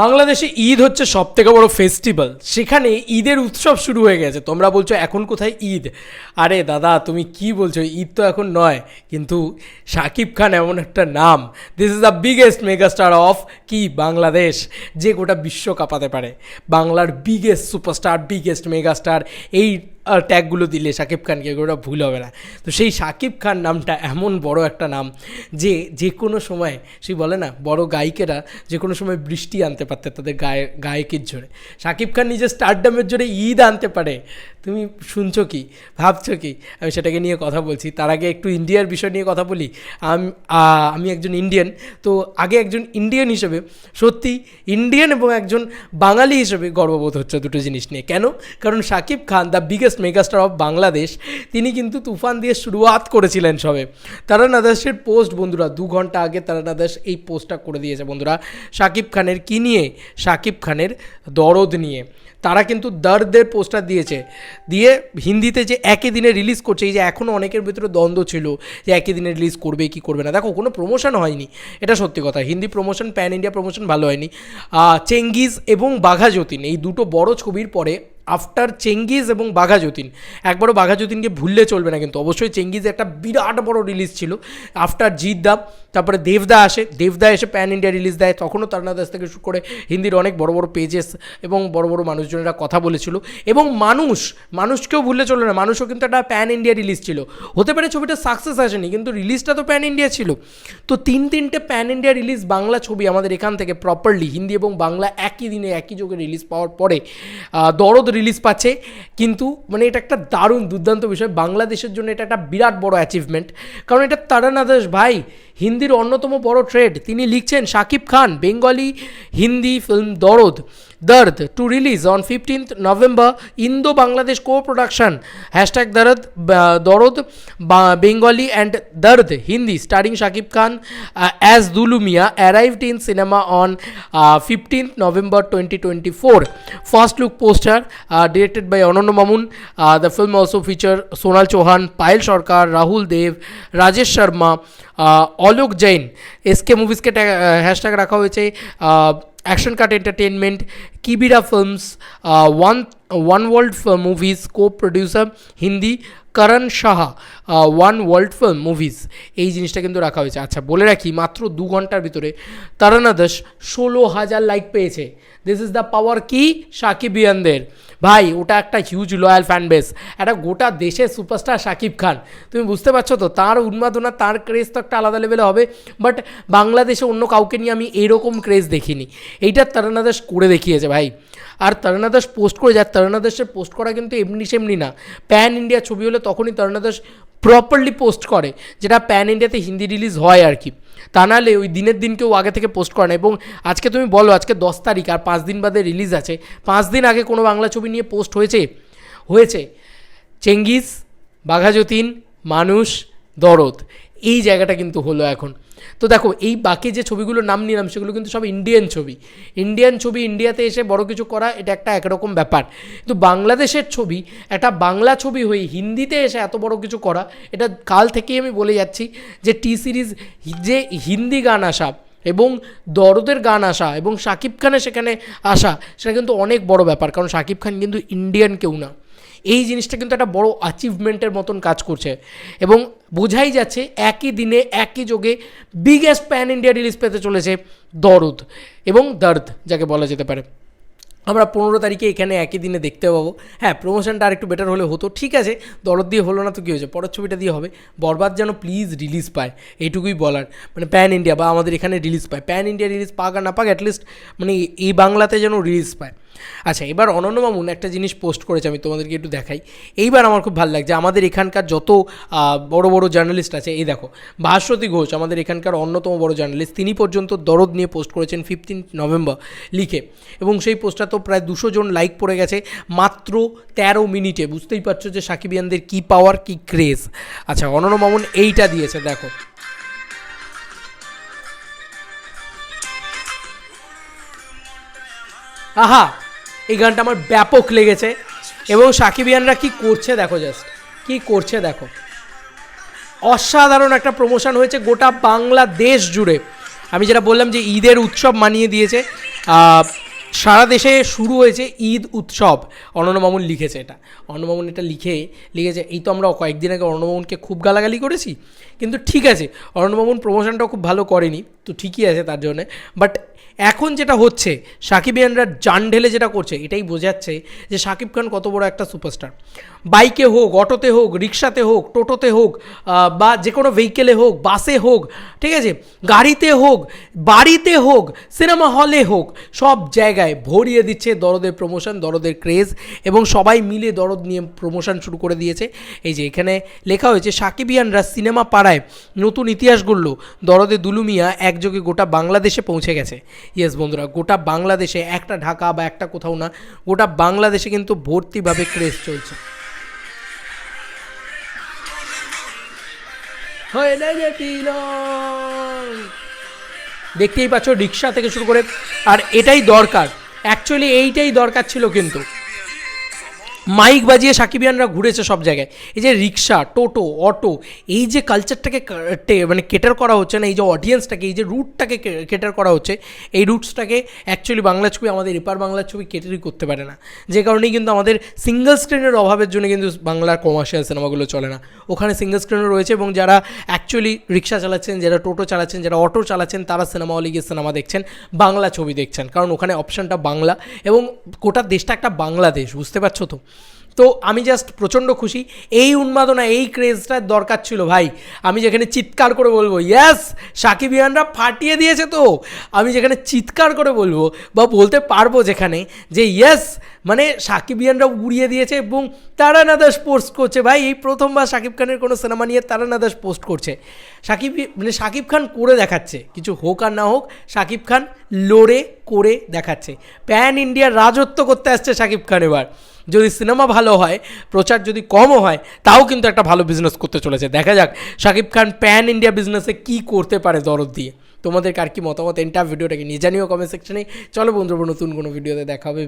বাংলাদেশে ঈদ হচ্ছে সব থেকে বড় ফেস্টিভ্যাল সেখানে ঈদের উৎসব শুরু হয়ে গেছে। তোমরা বলছো, এখন কোথায় ঈদ? আরে দাদা, তুমি কি বলছো? ঈদ তো এখন নয়, কিন্তু শাকিব খান এমন একটা নাম। This is the biggest megastar of কি? বাংলাদেশ, যে গোটা বিশ্ব কাঁপাতে পারে। বাংলার বিগেস্ট সুপারস্টার বিগেস্ট মেগাস্টার এই ট্যাগগুলো দিলে শাকিব খানকে, ওটা ভুল হবে না। তো সেই শাকিব খান নামটা এমন বড় একটা নাম যে যে কোনো সময় সেই বলে না, বড় গায়িকেরা যে কোনো সময় বৃষ্টি আনতে পারতে তাদের গায়ে, গায়কের জোরে। শাকিব খান নিজের স্টারডামের জোরে ঈদ আনতে পারে। তুমি শুনছো কি? ভাবছ কি? আমি সেটাকে নিয়ে কথা বলছি। তার আগে একটু ইন্ডিয়ার বিষয় নিয়ে কথা বলি। আমি আমি একজন ইন্ডিয়ান। তো আগে একজন ইন্ডিয়ান হিসেবে সত্যি ইন্ডিয়ান এবং একজন বাঙালি হিসেবে গর্ববোধ হচ্ছে দুটো জিনিস নিয়ে। কেন? কারণ Shakib Khan the biggest megastar of Bangladesh তিনি কিন্তু তুফান দিয়ে শুরুয়াত করেছিলেন সবে। তারান আদাসের পোস্ট বন্ধুরা, দু ঘণ্টা আগে তারান আদাস এই পোস্টটা করে দিয়েছে বন্ধুরা। শাকিব খানের কি নিয়ে? শাকিব খানের দরদ নিয়ে। তারা কিন্তু দর্দের পোস্টার দিয়েছে। দিয়ে হিন্দিতে যে একই দিনে রিলিজ করছে, এই যে এখনও অনেকের ভিতরে দ্বন্দ্ব ছিল যে একই দিনে রিলিজ করবে, কি করবে না। দেখো, কোনো প্রমোশন হয়নি, এটা সত্যি কথা। Hindi promotion pan India promotion ভালো হয়নি। চেঙ্গিজ এবং বাঘা যতীন এই দুটো বড় ছবির পরে আফটার চেঙ্গিজ এবং বাঘা যতীন একবারও বাঘা যতীনকে ভুললে চলবে না কিন্তু। অবশ্যই চেঙ্গিজ একটা বিরাট বড় রিলিজ ছিল। আফটার জিৎ দা তারপরে দেবদা আসে। দেবদা এসে প্যান ইন্ডিয়া রিলিজ দেয়। তখনও তারনা দাস থেকে শুরু করে হিন্দির অনেক বড় বড় পেজেস এবং বড় বড় মানুষজনেরা কথা বলেছিল। এবং মানুষ, মানুষকেও ভুললে চলবে না। মানুষও কিন্তু একটা প্যান ইন্ডিয়া রিলিজ ছিল। হতে পারে ছবিটা সাকসেস আসেনি, কিন্তু রিলিজটা তো প্যান ইন্ডিয়া ছিল। তো তিন তিনটে প্যান ইন্ডিয়া রিলিজ বাংলা ছবি আমাদের এখান থেকে প্রপারলি হিন্দি এবং বাংলা একই দিনে একই যুগে রিলিজ পাওয়ার পরে দরদ রিলিজ পাচ্ছে। কিন্তু মানে এটা একটা দারুণ দুর্দান্ত বিষয়। বাংলাদেশের জন্য এটা একটা বিরাট বড় অ্যাচিভমেন্ট কারণ এটা তারানাদাস ভাই, হিন্দির অন্যতম বড় ট্রেড তিনি লিখছেন Shakib Khan, Bengali Hindi film Dorod. Dard to release on fifteenth November Indo Bangladesh co production hashtag Dorod Dorod Bengali and Dard Hindi starring Shakib Khan as Dulumia arrived in cinema on fifteenth November twenty twenty four first look poster directed by Ananya Mamun the film also feature Sonal Chauhan Payel Sarkar Rahul Dev Rajesh Sharma Alok Jain SK মুভিজকে hashtag রাখা হয়েছে action cut entertainment কিবিরা films one one world movies co producer Hindi Karan Saha one world film movies এই জিনিসটা কিন্তু রাখা হয়েছে। আচ্ছা বলে রাখি, মাত্র দু ঘণ্টার ভিতরে তারানা দাস ষোলো হাজার লাইক পেয়েছে। দিস ইজ দ্য পাওয়ার কি সাকিবিয়ানদের ভাই, ওটা একটা হিউজ লয়াল ফ্যান বেস একটা গোটা দেশের সুপারস্টার শাকিব খান। তুমি বুঝতে পারছ তো, তার উন্মাদনা, তার ক্রেজ তো একটা আলাদা লেভেলে হবে। বাট বাংলাদেশে অন্য কাউকে নিয়ে আমি এরকম ক্রেজ দেখিনি। এইটা তারানা দাস করে দেখিয়েছে, ভাই। আর তারানা দাস পোস্ট করে যায় তারানা দাসের পোস্ট করা কিন্তু এমনি সেমনি না। প্যান ইন্ডিয়া ছবি হলে তখনই তারানা দাস প্রপারলি পোস্ট করে, যেটা প্যান ইন্ডিয়াতে হিন্দি রিলিজ হয় আর কি। তা নাহলে ওই দিনের দিন কেউ আগে থেকে পোস্ট করে না। এবং আজকে তুমি বলো, আজকে দশ তারিখ আর পাঁচ দিন বাদে রিলিজ আছে। পাঁচ দিন আগে কোনো বাংলা ছবি নিয়ে পোস্ট হয়েছে? হয়েছে। চেঙ্গিস, বাঘাযতীন, মানুষ, দরদ। এই জায়গাটা কিন্তু হলো এখন। তো দেখো, এই বাকি যে ছবিগুলোর নাম নিলাম, সেগুলো কিন্তু সব ইন্ডিয়ান ছবি। ইন্ডিয়ান ছবি ইন্ডিয়াতে এসে বড় কিছু করা, এটা একটা একরকম ব্যাপার। কিন্তু বাংলাদেশের ছবি, একটা বাংলা ছবি হয়ে হিন্দিতে এসে এত বড় কিছু করা, এটা কাল থেকেই আমি বলে যাচ্ছি যে টি সিরিজ যে হিন্দি গান আসা এবং দরদের গান আসা এবং শাকিব খানের সেখানে আসা, সেটা কিন্তু অনেক বড় ব্যাপার। কারণ শাকিব খান কিন্তু ইন্ডিয়ান কেউ না। এই জিনিসটা কিন্তু একটা বড় অ্যাচিভমেন্টের মতন কাজ করছে। এবং বোঝাই যাচ্ছে একই দিনে, একই যোগে বিগেস্ট প্যান ইন্ডিয়া রিলিজ পেতে চলেছে দরদ এবং দর্দ, যাকে বলা যেতে পারে। আমরা পনেরো তারিখে এখানে একই দিনে দেখতে পাবো। হ্যাঁ প্রমোশনটা আর একটু বেটার হলে হতো, ঠিক আছে, দরদ দিয়ে হলো না তো কী হয়েছে? পরের ছবিটা দিয়ে হবে। বরবাদ যেন প্লিজ রিলিজ পায়, এইটুকুই বলার। মানে প্যান ইন্ডিয়া বা আমাদের এখানে রিলিজ পায়। প্যান ইন্ডিয়া রিলিজ পাক আর না পাক অ্যাটলিস্ট মানে এই বাংলাতে যেন রিলিজ পায়। আচ্ছা এবার অনন্য মামুন একটা জিনিস পোস্ট করেছে, আমি তোমাদেরকে একটু দেখাই। এইবার আমার খুব ভালো লাগছে, আমাদের এখানকার যত বড় বড় জার্নালিস্ট আছে, এই দেখো ভাস্বতী ঘোষ, আমাদের এখানকার অন্যতম বড় জার্নালিস্ট তিনি পর্যন্ত দরদ নিয়ে পোস্ট করেছেন ফিফটিন নভেম্বর লিখে। এবং সেই পোস্টটা তো প্রায় দুশো জন লাইক পড়ে গেছে, মাত্র তেরো মিনিটে। বুঝতেই পারছ যে সাকিবিয়ানদের কী পাওয়ার কী ক্রেজ আচ্ছা অনন্য মামুন এইটা দিয়েছে, দেখো। আহা! এই গানটা আমার ব্যাপক লেগেছে। এবং সাকিবিয়ানরা কি করছে দেখো জাস্ট কি করছে দেখো। অসাধারণ একটা প্রমোশন হয়েছে গোটা বাংলাদেশ জুড়ে। আমি যেটা বললাম যে ঈদের উৎসব মানিয়ে দিয়েছে সারা দেশে শুরু হয়েছে ঈদ উৎসব। অনন্য মামুন লিখেছে এটা। অনন্যমামুন এটা লিখে, লিখেছে, এই তো আমরা কয়েকদিন আগে অনন্যমামুনকে খুব গালাগালি করেছি, কিন্তু ঠিক আছে। অনন্য মামুন প্রমোশনটাও খুব ভালো করেনি। তো ঠিকই আছে তার জন্যে। বাট এখন যেটা হচ্ছে সাকিবিয়ানরা জান ঢেলে যেটা করছে, এটাই বোঝাচ্ছে যে সাকিব খান কত বড় একটা সুপারস্টার। বাইকে হোক, অটোতে হোক, রিক্সাতে হোক, টোটোতে হোক বা যে কোনো ভেহিকেলে হোক, বাসে হোক, ঠিক আছে? গাড়িতে হোক, বাড়িতে হোক, সিনেমা হলে হোক, সব জায়গায় ভরিয়ে দিচ্ছে দরদের প্রমোশন দরদের ক্রেজ এবং সবাই মিলে দরদ নিয়ে প্রমোশন শুরু করে দিয়েছে। এই যে এখানে লেখা হয়েছে সাকিবিয়ানরা সিনেমা পাড়ায় নতুন ইতিহাস গড়ল দরদে দুলুমিয়া একযোগে গোটা বাংলাদেশে পৌঁছে গেছে। ইয়েস বন্ধুরা, গোটা বাংলাদেশে, একটা ঢাকা বা একটা কোথাও না, গোটা বাংলাদেশে কিন্তু ভর্তিভাবে ক্রেজ চলছে। দেখতেই পাচ্ছ, রিক্সা থেকে শুরু করে, আর এটাই দরকার। অ্যাকচুয়ালি এইটাই দরকার ছিল কিন্তু। মাইক বাজিয়ে সাকিবিয়ানরা ঘুরেছে সব জায়গায়। এই যে রিক্সা, টোটো, অটো, এই যে কালচারটাকে মানে কেটার করা হচ্ছে না, এই যে অডিয়েন্সটাকে এই যে রুটটাকে কেটার করা হচ্ছে, এই রুটসটাকে অ্যাকচুয়ালি বাংলা ছবি, আমাদের এপার বাংলা ছবি কেটারই করতে পারে না। যে কারণেই কিন্তু আমাদের সিঙ্গেল স্ক্রিনের অভাবের জন্য কিন্তু বাংলার কমার্শিয়াল সিনেমাগুলো চলে না। ওখানে সিঙ্গেল স্ক্রিনও রয়েছে এবং যারা অ্যাকচুয়ালি রিক্সা চালাচ্ছেন, যারা টোটো চালাচ্ছেন, যারা অটো চালাচ্ছেন, তারা সিনেমা হলে গিয়ে সিনেমা দেখছেন, বাংলা ছবি দেখছেন। কারণ ওখানে অপশানটা বাংলা এবং গোটা দেশটা একটা বাংলাদেশ, বুঝতে পারছ তো? তো আমি জাস্ট প্রচণ্ড খুশি। এই উন্মাদনা, এই ক্রেজটার দরকার ছিল ভাই। আমি যেখানে চিৎকার করে বলব ইয়াস সাকিবিয়ানরা ফাটিয়ে দিয়েছে তো। আমি যেখানে চিৎকার করে বলব বা বলতে পারব যেখানে যে ইয়েস মানে সাকিবিয়ানরা উড়িয়ে দিয়েছে এবং তারা নাদাস পোস্ট করছে। ভাই, এই প্রথমবার সাকিব খানের কোনো সিনেমা নিয়ে তারা নাদাস পোস্ট করছে। সাকিব মানে সাকিব খান করে দেখাচ্ছে। কিছু হোক আর না হোক, সাকিব খান লড়ে, করে দেখাচ্ছে। প্যান ইন্ডিয়ার রাজত্ব করতে আসছে সাকিব খান এবার। যদি সিনেমা ভালো হয়, প্রচার যদি কমও হয়, তাও কিন্তু একটা ভালো বিজনেস করতে চলেছে। দেখা যাক, শাকিব খান প্যান ইন্ডিয়া বিজনেসে কী করতে পারে দরদ দিয়ে। তোমাদের কার কি মতামত এন্টার ভিডিওটাকে নিয়ে জানিও কমেন্ট সেকশনে চলো বন্ধুরা, নতুন কোনো ভিডিওতে দেখা হবে